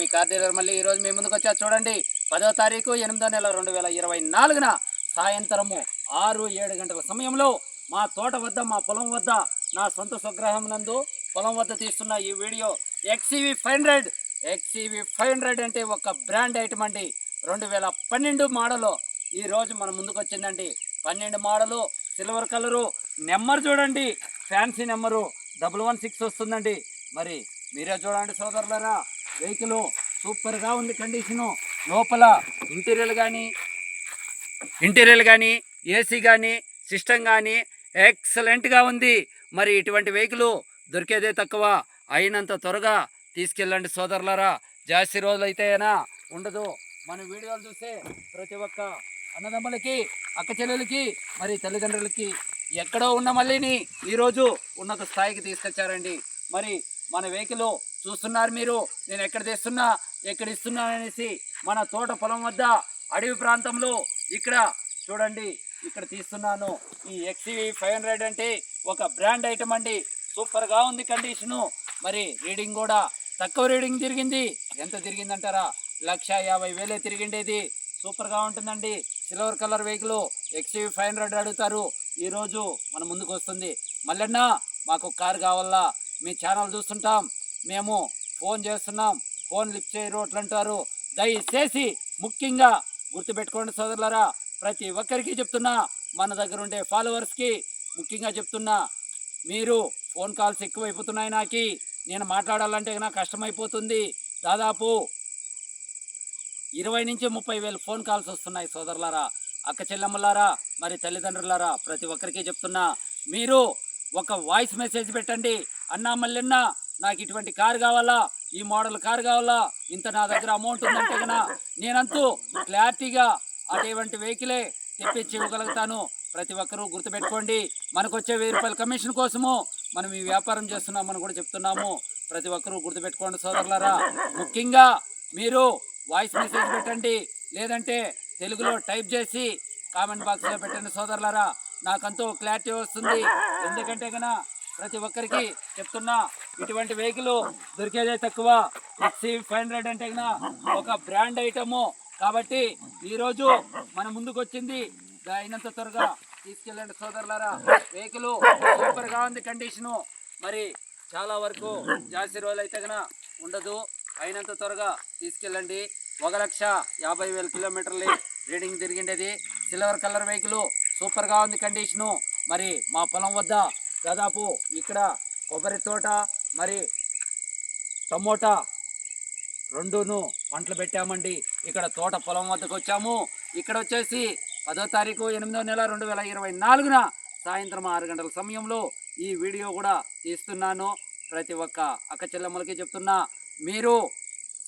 మీ car dealer మళ్ళీ ఈ రోజు మీ ముందుకు వచ్చా చూడండి పదో తారీఖు ఎనిమిదో నెల రెండు వేల ఇరవై నాలుగున సాయంత్రము ఆరు ఏడు గంటల సమయంలో మా తోట వద్ద మా పొలం వద్ద నా సొంత స్వగ్రహం నందు పొలం వద్ద తీస్తున్న ఈ video XUV five hundred. XUV five hundred అంటే ఒక బ్రాండ్ ఐటమ్ అండి. రెండు వేల పన్నెండు మోడలు. ఈరోజు మన ముందుకు వచ్చిందండి. పన్నెండు మోడలు సిల్వర్ కలరు నెంబర్ చూడండి. Fancy number double one six వస్తుందండి. మరి మీరే చూడండి సోదరులరా. వెహికల్ సూపర్గా ఉంది కండిషను. లోపల ఇంటీరియర్ కానీ ఇంటీరియర్ కానీ ఏసీ కానీ సిస్టమ్ కానీ ఎక్సలెంట్గా ఉంది. మరి ఇటువంటి వెహికల్ దొరికేదే తక్కువ. అయినంత త్వరగా తీసుకెళ్ళండి సోదరులరా. జాస్తి రోజులు అయితేనా ఉండదు. మన వీడియోలు చూస్తే ప్రతి ఒక్క అన్నదమ్ములకి అక్క చెల్లెలకి మరి తల్లిదండ్రులకి ఎక్కడో ఉన్న మళ్ళీని ఈరోజు ఉన్నత స్థాయికి తీసుకొచ్చారండి. మరి మన వెహికల్ చూస్తున్నారు మీరు. నేను ఎక్కడ తెస్తున్నా ఎక్కడ ఇస్తున్నా అనేసి మన తోట పొలం వద్ద అడవి ప్రాంతంలో ఇక్కడ చూడండి ఇక్కడ తీస్తున్నాను. ఈ ఎక్స్వి ఫైవ్ హండ్రెడ్ అంటే ఒక బ్రాండ్ ఐటమ్ అండి. సూపర్గా ఉంది కండిషను. మరి రీడింగ్ కూడా తక్కువ రీడింగ్ తిరిగింది. ఎంత తిరిగిందంటారా? లక్ష యాభై వేలే తిరిగిండేది. సూపర్గా ఉంటుందండి. Silver colour vehicle XUV five hundred అడుగుతారు. ఈరోజు మన ముందుకు వస్తుంది. మళ్ళన్నా మాకు కారు కావాలా? మీ ఛానల్ చూస్తుంటాం. మేము ఫోన్ చేస్తున్నాం ఫోన్ లిఫ్ట్ చేయరు అట్లంటారు. దయచేసి ముఖ్యంగా గుర్తుపెట్టుకోండి సోదరులరా ప్రతి ఒక్కరికి చెప్తున్నా మన దగ్గర ఉండే ఫాలోవర్స్కి ముఖ్యంగా చెప్తున్నా మీరు ఫోన్ కాల్స్ ఎక్కువైపోతున్నాయి నాకు నేను మాట్లాడాలంటే నాకు కష్టమైపోతుంది. దాదాపు ఇరవై నుంచి ముప్పై వేలు ఫోన్ కాల్స్ వస్తున్నాయి సోదరులారా. అక్క చెల్లెమ్మలారా మరి తల్లిదండ్రులారా ప్రతి ఒక్కరికి చెప్తున్నా మీరు ఒక వాయిస్ మెసేజ్ పెట్టండి. అన్నా మల్లెన్న నాకు ఇటువంటి కారు కావాలా? ఈ మోడల్ కారు కావాలా? ఇంత నా దగ్గర అమౌంట్ ఉందంటే కనుక నేనంతూ క్లారిటీగా అటువంటి వెహికలే తెప్పించి ఇవ్వగలుగుతాను. ప్రతి ఒక్కరూ గుర్తుపెట్టుకోండి మనకు వచ్చే వెయ్యి రూపాయల కమిషన్ కోసము మనం ఈ వ్యాపారం చేస్తున్నామని కూడా చెప్తున్నాము. ప్రతి ఒక్కరూ గుర్తుపెట్టుకోండి సోదరులారా. ముఖ్యంగా మీరు వాయిస్ మెసేజ్ పెట్టండి లేదంటే తెలుగులో టైప్ చేసి కామెంట్ బాక్స్లో పెట్టండి సోదరులారా. నాకంతో క్లారిటీ వస్తుంది. ఎందుకంటే కన్నా ప్రతి ఒక్కరికి చెప్తున్నా ఇటువంటి వెహికల్ దొరికేదే తక్కువ. ఎక్సీ ఫైవ్ హండ్రెడ్ అంటే ఒక బ్రాండ్ ఐటము. కాబట్టి ఈరోజు మన ముందుకు వచ్చింది అయినంత త్వరగా తీసుకెళ్ళండి సోదరులారా. వెహికల్ సూపర్గా ఉంది కండిషను. మరి చాలా వరకు జాస్తి రోజులు అయితే ఉండదు. అయినంత త్వరగా తీసుకెళ్ళండి. ఒక లక్ష యాభై వేల కిలోమీటర్లు రీడింగ్ తిరిగిండేది. సిల్వర్ కలర్ వెహికల్ సూపర్గా ఉంది కండిషను. మరి మా పొలం వద్ద దాదాపు ఇక్కడ కొబ్బరి తోట మరి టమోటా రెండును పంటలు పెట్టామండి. ఇక్కడ తోట పొలం వద్దకు వచ్చాము. ఇక్కడ వచ్చేసి పదో తారీఖు ఎనిమిదో నెల రెండు వేల ఇరవై నాలుగున సాయంత్రం ఆరు గంటల సమయంలో ఈ వీడియో కూడా తీస్తున్నాను. ప్రతి ఒక్క అక్క చెల్లెమ్మలకి చెప్తున్నా మీరు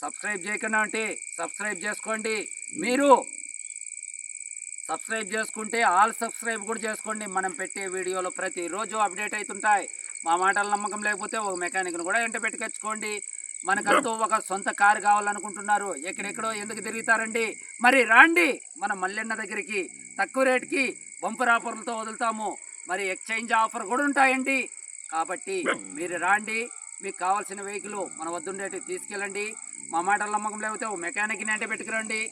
సబ్స్క్రైబ్ చేయకుండా అంటే సబ్స్క్రైబ్ చేసుకోండి. మీరు సబ్స్క్రైబ్ చేసుకుంటే ఆల్ సబ్స్క్రైబ్ కూడా చేసుకోండి. మనం పెట్టే వీడియోలు ప్రతిరోజు అప్డేట్ అవుతుంటాయి. మా మాటల నమ్మకం లేకపోతే ఒక మెకానిక్ను కూడా ఎంట పెట్టుకొచ్చుకోండి. మనకంటూ ఒక సొంత కారు కావాలనుకుంటున్నారు. ఎక్కడెక్కడో ఎందుకు తిరుగుతారండి? మరి రాండి. మన మల్లెన్న దగ్గరికి తక్కువ రేటుకి బంపర్ ఆఫర్లతో వదులుతాము. మరి ఎక్స్చేంజ్ ఆఫర్ కూడా ఉంటాయండి. కాబట్టి మీరు రాండి. మీకు కావాల్సిన వెహికల్ మన వద్దుండేటి తీసుకెళ్ళండి. మా మాటల నమ్మకం లేకపోతే ఒక మెకానిక్ని అంటే పెట్టుకురండి.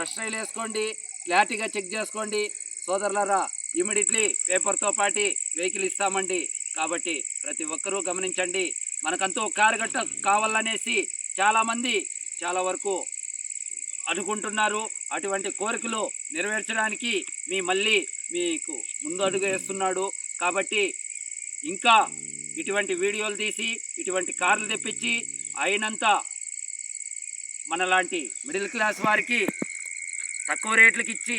రష్ రైలు వేసుకోండి. క్లారిటీగా చెక్ చేసుకోండి. సోదరులరా ఇమీడియట్లీ పేపర్తో పాటి వెహికల్ ఇస్తామండి. కాబట్టి ప్రతి ఒక్కరూ గమనించండి. మనకంతో కారు గట్ట కావాలనేసి చాలామంది చాలా వరకు అనుకుంటున్నారు. అటువంటి కోరికలు నెరవేర్చడానికి మీ మళ్ళీ మీకు ముందు అడుగు వేస్తున్నాడు. కాబట్టి ఇంకా ఇటువంటి వీడియోలు తీసి ఇటువంటి కార్లు తెప్పించి అయినంత మనలాంటి మిడిల్ క్లాస్ వారికి తక్కువ రేట్లకి ఇచ్చి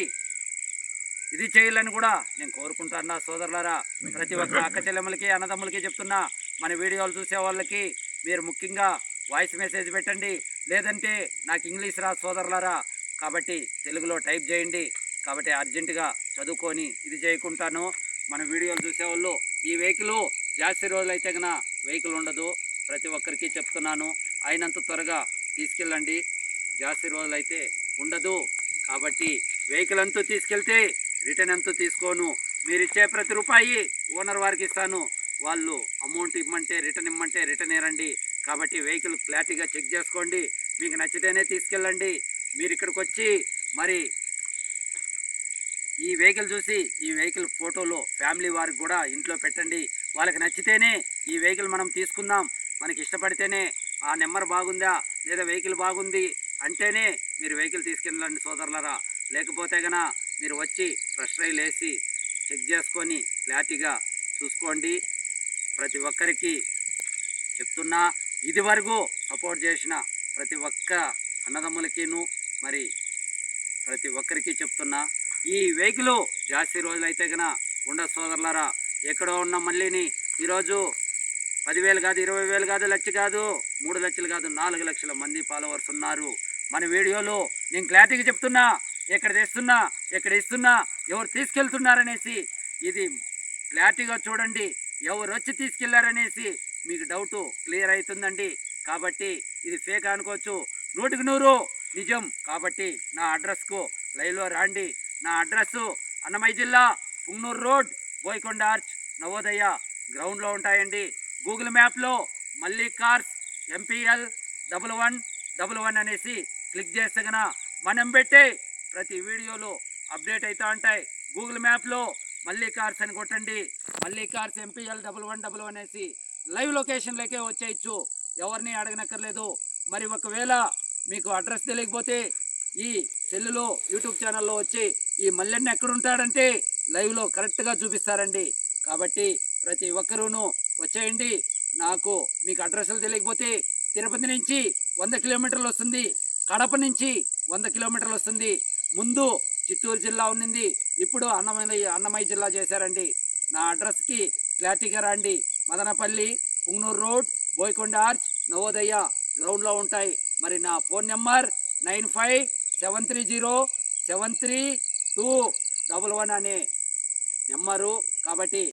ఇది చేయాలని కూడా నేను కోరుకుంటున్నా సోదరులారా. ప్రతి ఒక్క అక్క చెల్లెమ్మలకి అన్నదమ్ములకి చెప్తున్నా మన వీడియోలు చూసే వాళ్ళకి మీరు ముఖ్యంగా వాయిస్ మెసేజ్ పెట్టండి. లేదంటే నాకు ఇంగ్లీష్ రా సోదరులారా. కాబట్టి తెలుగులో టైప్ చేయండి. కాబట్టి అర్జెంటుగా చదువుకొని ఇది చేయకుంటాను. మన వీడియోలు చూసేవాళ్ళు ఈ వెహికల్ జాస్తి రోజులు అయితే కన్నా వెహికల్ ఉండదు. ప్రతి ఒక్కరికి చెప్తున్నాను. అయినంత త్వరగా తీసుకెళ్ళండి. జాస్తి రోజులు అయితే ఉండదు. కాబట్టి వెహికల్ అంతా తీసుకెళ్తే రిటర్న్ ఎంతో తీసుకోను? మీరు ఇచ్చే ప్రతి రూపాయి ఓనర్ వారికి ఇస్తాను. వాళ్ళు అమౌంట్ ఇమ్మంటే రిటర్న్ ఇమ్మంటే రిటర్న్ ఇరండి కాబట్టి వెహికల్ క్లారిటీగా చెక్ చేసుకోండి. మీకు నచ్చితేనే తీసుకెళ్ళండి. మీరు ఇక్కడికి వచ్చి మరి ఈ వెహికల్ చూసి ఈ వెహికల్ ఫోటోలో ఫ్యామిలీ వారికి కూడా ఇంట్లో పెట్టండి. వాళ్ళకి నచ్చితేనే ఈ వెహికల్ మనం తీసుకుందాం. మనకి ఇష్టపడితేనే ఆ నెంబర్ బాగుందా? లేదా వెహికల్ బాగుంది? అంటేనే మీరు వెహికల్ తీసుకెళ్ళండి సోదరులరా. లేకపోతే గన మీరు వచ్చి ఫ్రెష్ రైల్ వేసి చెక్ చేసుకొని క్లారిటీగా చూసుకోండి. ప్రతి ఒక్కరికి చెప్తున్నా ఇది వరకు సపోర్ట్ చేసిన ప్రతి ఒక్క అన్నదమ్ములకిను మరి ప్రతి ఒక్కరికి చెప్తున్నా ఈ వెహికల్ జాస్తి రోజులైతే గన ఉండ సోదరులారా. ఎక్కడో ఉన్న మళ్ళీని ఈరోజు పదివేలు కాదు ఇరవై వేలు కాదు లక్ష కాదు మూడు లక్షలు కాదు నాలుగు లక్షల మంది ఫాలోవర్స్ ఉన్నారు. మన వీడియోలో నేను క్లారిటీగా చెప్తున్నా ఎక్కడ తెస్తున్నా ఎక్కడ ఇస్తున్నా ఎవరు తీసుకెళ్తున్నారనేసి ఇది క్లారిటీగా చూడండి ఎవరు వచ్చి తీసుకెళ్ళారనేసి మీకు డౌట్ క్లియర్ అవుతుందండి. కాబట్టి ఇది ఫేక్ అనుకోవచ్చు. నూటికి నూరు నిజం. కాబట్టి నా అడ్రస్కు లైవ్లో రాండి. నా అడ్రస్ అన్నమయ్య జిల్లా పుంగనూరు రోడ్ బోయకొండ ఆర్చ్ నవోదయ గ్రౌండ్లో ఉంటాయండి. గూగుల్ మ్యాప్లో మళ్ళీ cars MPL double one double one అనేసి క్లిక్ చేస్తే కన మనం పెట్టే ప్రతి వీడియోలో అప్డేట్ అవుతూ ఉంటాయి. గూగుల్ మ్యాప్లో మళ్ళీ కార్స్ అని కొట్టండి. మళ్ళీ cars MPL double one double one అనేసి లైవ్ లొకేషన్లోకే వచ్చేయచ్చు. ఎవరిని అడగనక్కర్లేదు. మరి ఒకవేళ మీకు అడ్రస్ తెలియకపోతే ఈ సెల్లులో యూట్యూబ్ ఛానల్లో వచ్చి ఈ మల్లెన్న ఎక్కడుంటాడంటే లైవ్లో కరెక్ట్గా చూపిస్తారండి. కాబట్టి ప్రతి ఒక్కరూను వచ్చేయండి. నాకు మీకు అడ్రస్లు తెలియకపోతే తిరుపతి నుంచి వంద కిలోమీటర్లు వస్తుంది. కడప నుంచి వంద కిలోమీటర్లు వస్తుంది. ముందు చిత్తూరు జిల్లా ఉన్నింది. ఇప్పుడు అన్నమయ్య అన్నమయ్య జిల్లా చేశారండి. నా అడ్రస్కి క్లారిటీగా రండి. మదనపల్లి పుంగనూరు రోడ్ బోయకొండ ఆర్చ్ నవోదయ గ్రౌండ్లో ఉంటాయి. మరి నా phone number nine five seven three zero seven three two double one అనే నెంబరు. కాబట్టి